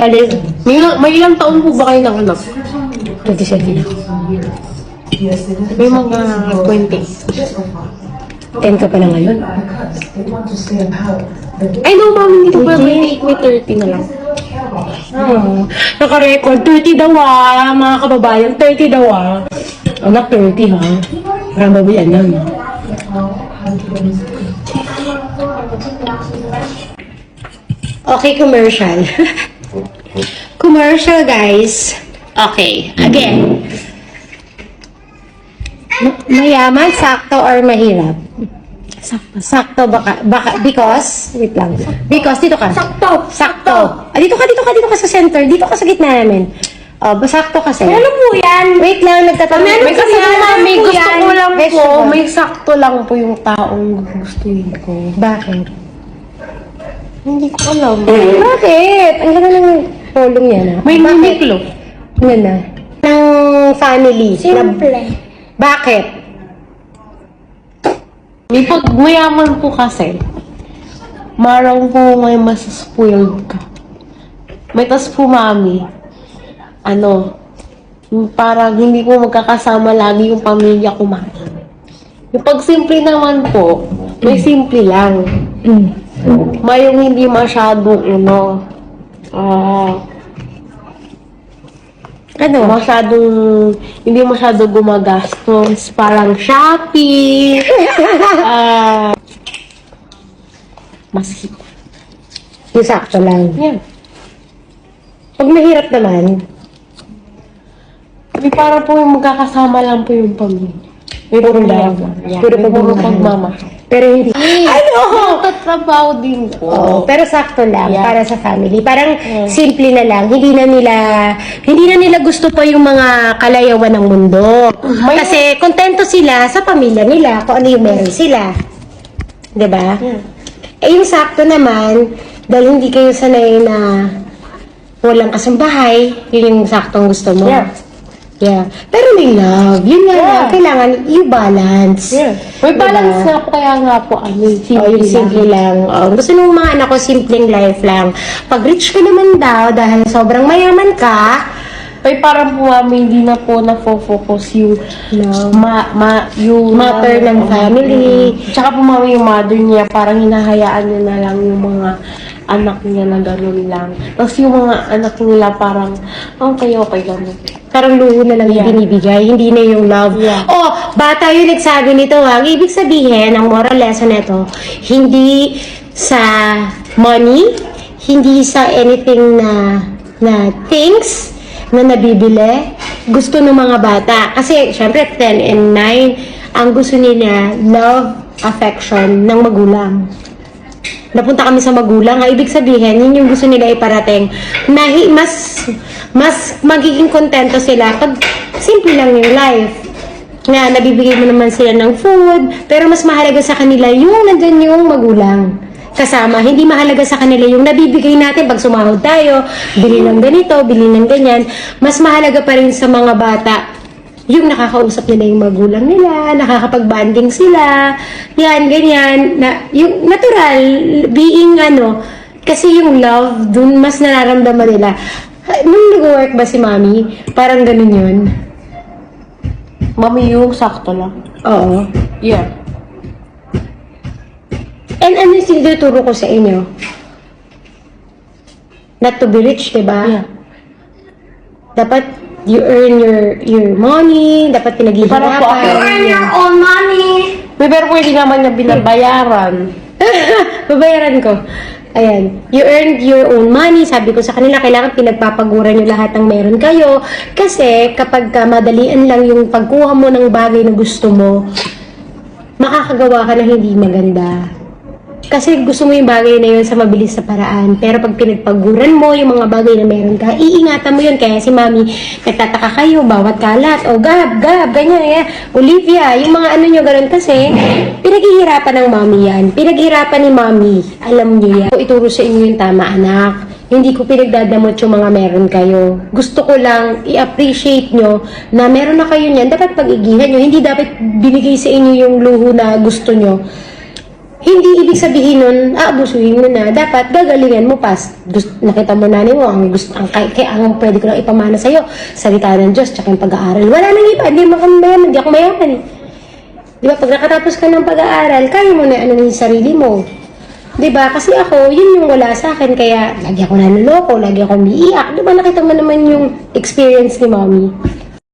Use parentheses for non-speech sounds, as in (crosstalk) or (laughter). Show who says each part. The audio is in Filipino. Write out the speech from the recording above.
Speaker 1: Alis,
Speaker 2: May, ilang- may ilang taon po ba kayo ng anak?
Speaker 1: 27.
Speaker 2: May mga 20.
Speaker 1: 10 ka pa na ngayon.
Speaker 2: Ay, no, mami, hindi ko pa
Speaker 1: Hindi.
Speaker 2: 28, may 30 na lang.
Speaker 1: Oh, naka-record. 30 daw ah, mga kababayan. 30 daw ah. Anak, 30 ha. Parang babayan lang. Okay, commercial. (laughs) commercial, guys. Okay, again. Ma- Mayaman, sakto or mahirap? Sakto. Sakto baka, baka, because, wait lang. Because, dito ka. Sakto. Sakto. Ah, dito ka, dito ka, dito ka sa center. Dito ka sa gitna namin. Oh, sakto kasi. Ano po yan? Wait lang, nagtatanong.
Speaker 2: May kasi
Speaker 1: yan,
Speaker 2: mami,
Speaker 1: ano
Speaker 2: gusto
Speaker 1: yan?
Speaker 2: ko lang po, may sakto lang po yung taong gustuin ko.
Speaker 1: Bakit?
Speaker 2: Hindi ko alam. (laughs)
Speaker 1: Bakit? Ang ganda ng polong yan ah.
Speaker 2: May
Speaker 1: Bakit?
Speaker 2: Uniqlo.
Speaker 1: Ang ganda. Ng family.
Speaker 3: Simple.
Speaker 1: Na- bakit?
Speaker 2: May pag mayaman po kasi, marang po may masaspoiled ka. May tas po mami, ano, yung parang hindi ko magkakasama lagi yung pamilya ko mami. Yung pag simple naman po, may simple lang. May yung hindi masyadong, ano, ah,
Speaker 1: Ano?
Speaker 2: masyadong, hindi masyadong gumagastos. Parang Shopee. (laughs) Ah, mas
Speaker 1: Yung sakto lang.
Speaker 2: yan.
Speaker 1: Pag mahirap naman,
Speaker 2: May parang po yung magkakasama lang po yung pamilya. May
Speaker 1: Puro love.
Speaker 2: Yeah,
Speaker 1: Puro
Speaker 2: puro
Speaker 1: pagmamahal.
Speaker 2: pagmamahal.
Speaker 1: Pero hindi. Ano?
Speaker 2: Nagtatrabaho din po.
Speaker 1: Oo, pero sakto lang
Speaker 2: Yeah.
Speaker 1: para sa family. Parang simple na lang. Hindi na nila hindi na nila gusto pa yung mga kalayawan ng mundo. Kasi kontento sila sa pamilya nila kung ano yung meron sila. 'Di ba?
Speaker 2: Yeah.
Speaker 1: Eh yung sakto naman, dahil hindi kayo sanay na walang kasambahay, yun yung saktong gusto mo.
Speaker 2: Yeah.
Speaker 1: Yeah. Pero may love. Yun nga
Speaker 2: Yeah.
Speaker 1: lang, kailangan you balance.
Speaker 2: Yeah. May
Speaker 1: Diba?
Speaker 2: balance nga po kaya nga po ano, yung
Speaker 1: Oh,
Speaker 2: simple,
Speaker 1: yung simple lang. Oh, gusto ng mga anak ko, simpleng life lang. Pag rich ka naman daw, dahil sobrang mayaman ka,
Speaker 2: May parang po mami, hindi na po na-focus yung
Speaker 1: no,
Speaker 2: ma, ma, yung
Speaker 1: matter ng family.
Speaker 2: Tsaka po mami yung mother niya, parang hinahayaan niya na lang yung mga anak niya na gano'n lang. Tapos yung mga anak nila parang, "Ah, okay, okay, gano'n.
Speaker 1: Parang luho na lang yung
Speaker 2: Yeah.
Speaker 1: binibigay, hindi na yung love.
Speaker 2: Yeah.
Speaker 1: Oh, bata yung nagsabi nito ha. Ang ibig sabihin, ang moral lesson nito, hindi sa money, hindi sa anything na na things na nabibili, gusto ng mga bata. Kasi, syempre, 10 and 9, ang gusto nila, love, affection ng magulang. Napunta kami sa magulang, ang ibig sabihin, yun yung gusto nila iparating. Na mas, mas magiging kontento sila pag simple lang yung life. Nga, nabibigay mo naman sila ng food, pero mas mahalaga sa kanila yung nandun yung magulang kasama. Hindi mahalaga sa kanila yung nabibigay natin pag sumahod tayo, bili ng ganito, bili ng ganyan. Mas mahalaga pa rin sa mga bata yung nakakausap nila yung magulang nila, nakakapag-banding sila, yan, ganyan, na, yung natural, being ano, kasi yung love, dun mas nararamdaman nila. Nung nag-work ba si mami, parang ganun yun.
Speaker 2: Mami, yung sakto lang.
Speaker 1: Oo.
Speaker 2: Yeah.
Speaker 1: And ano yung tinuturo ko sa inyo? Not to be rich, diba?
Speaker 2: Yeah.
Speaker 1: Dapat you earn your your money, dapat
Speaker 2: po
Speaker 1: pinaghihirapan.
Speaker 3: Earn your own money.
Speaker 2: May pero pwede naman niya binabayaran. (laughs)
Speaker 1: Babayaran ko. Ayan. You earned your own money. Sabi ko sa kanila, kailangan pinagpapaguran nyo lahat ng meron kayo. Kasi kapag ka madalian lang yung pagkuha mo ng bagay na gusto mo, makakagawa ka ng hindi maganda. Kasi gusto mo yung bagay na yun sa mabilis na paraan. Pero pag pinagpaguran mo yung mga bagay na meron ka, iingatan mo yun. Kaya si mami, nagtataka kayo, bawat kalat. O gab, gab, ganyan, ganyan. Olivia, yung mga ano nyo ganun kasi, pinaghihirapan ng mami yan. Pinaghihirapan ni mami. Alam nyo yan. Ituro sa inyo yung tama, anak. Hindi ko pinagdadamot yung mga meron kayo. Gusto ko lang i-appreciate nyo na meron na kayo niyan. Dapat pag-igihan nyo. Hindi dapat binigay sa inyo yung luho na gusto nyo hindi ibig sabihin nun, aabusuhin mo na. Dapat gagalingan mo pas. Gusto, nakita mo na mo, ang, gusto, ang, kay, kay, ang pwede ko lang ipamana sa'yo, salita ng Diyos, tsaka yung pag-aaral. Wala nang iba, hindi mo kami mayaman, hindi ako mayaman eh. Di ba, pag nakatapos ka ng pag-aaral, kaya mo na ano yung sarili mo. Di ba? Kasi ako, yun yung wala sa akin, kaya lagi ako nanuloko, lagi ako umiiyak. Di ba, nakita mo naman yung experience ni mommy.